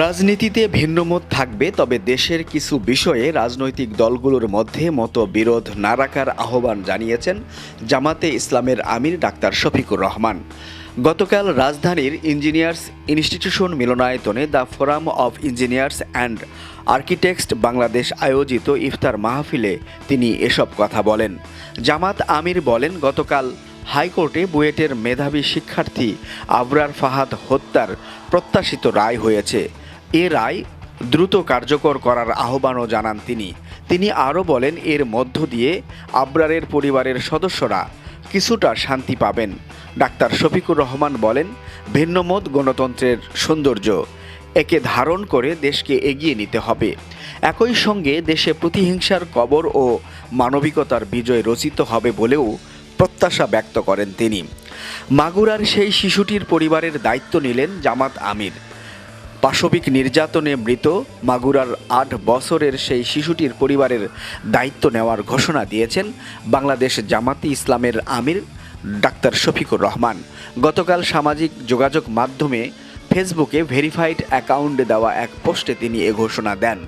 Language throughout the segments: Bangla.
রাজনীতিতে ভিন্নমত থাকবে, তবে দেশের কিছু বিষয়ে রাজনৈতিক দলগুলোর মধ্যে মতো বিরোধ না রাখার আহ্বান জানিয়েছেন জামাতে ইসলামের আমির ডাক্তার শফিকুর রহমান। গতকাল রাজধানীর ইঞ্জিনিয়ার্স ইনস্টিটিউশন মিলনায়তনে the forum of engineers and architects Bangladesh আয়োজিত ইফতার মাহফিলে তিনি এসব কথা বলেন। জামাত আমির বলেন, গতকাল হাইকোর্টে বুয়েটের মেধাবী শিক্ষার্থী আবরার ফাহাদ হত্যার প্রত্যাশিত রায় হয়েছে। এ রায় দ্রুত কার্যকর করার আহ্বানও জানান তিনি। তিনি আরও বলেন, এর মধ্য দিয়ে আবরারের পরিবারের সদস্যরা কিছুটা শান্তি পাবেন। ডাক্তার শফিকুর রহমান বলেন ভিন্নমত গণতন্ত্রের সৌন্দর্য একে ধারণ করে দেশকে এগিয়ে নিতে হবে। একই সঙ্গে দেশে প্রতিহিংসার কবর ও মানবিকতার বিজয় রচিত হবে বলেও প্রত্যাশা ব্যক্ত করেন তিনি। মাগুরার সেই শিশুটির পরিবারের দায়িত্ব নিলেন জামাত আমির। পাশবিক নির্যাতনে মৃত মাগুরার আট বছরের সেই শিশুটির পরিবারের দায়িত্ব নেওয়ার ঘোষণা দিয়েছেন বাংলাদেশ জামাতি ইসলামের আমির ডাক্তার শফিকুর রহমান। গতকাল সামাজিক যোগাযোগ মাধ্যমে ফেসবুকে ভেরিফাইড অ্যাকাউন্টে দেওয়া এক পোস্টে তিনি এ ঘোষণা দেন।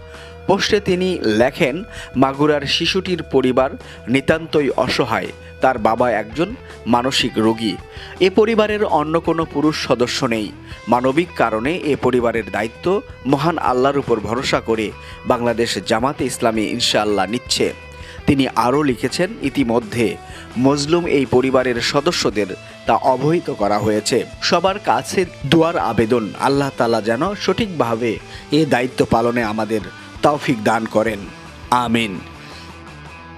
পোস্টে তিনি লেখেন, মাগুরার শিশুটির পরিবার নিতান্তই অসহায়। তার বাবা একজন মানসিক রোগী। এ পরিবারের অন্য কোনো পুরুষ সদস্য নেই। মানবিক কারণে এ পরিবারের দায়িত্ব মহান আল্লাহর উপর ভরসা করে বাংলাদেশ জামাতে ইসলামী ইনশাআল্লাহ নিচ্ছে। তিনি আরও লিখেছেন, ইতিমধ্যে মজলুম এই পরিবারের সদস্যদের তা অবহিত করা হয়েছে। সবার কাছে দুয়ার আবেদন। আল্লাহ তালা যেন সঠিকভাবে এ দায়িত্ব পালনে আমাদের তৌফিক দান করেন। আমিন।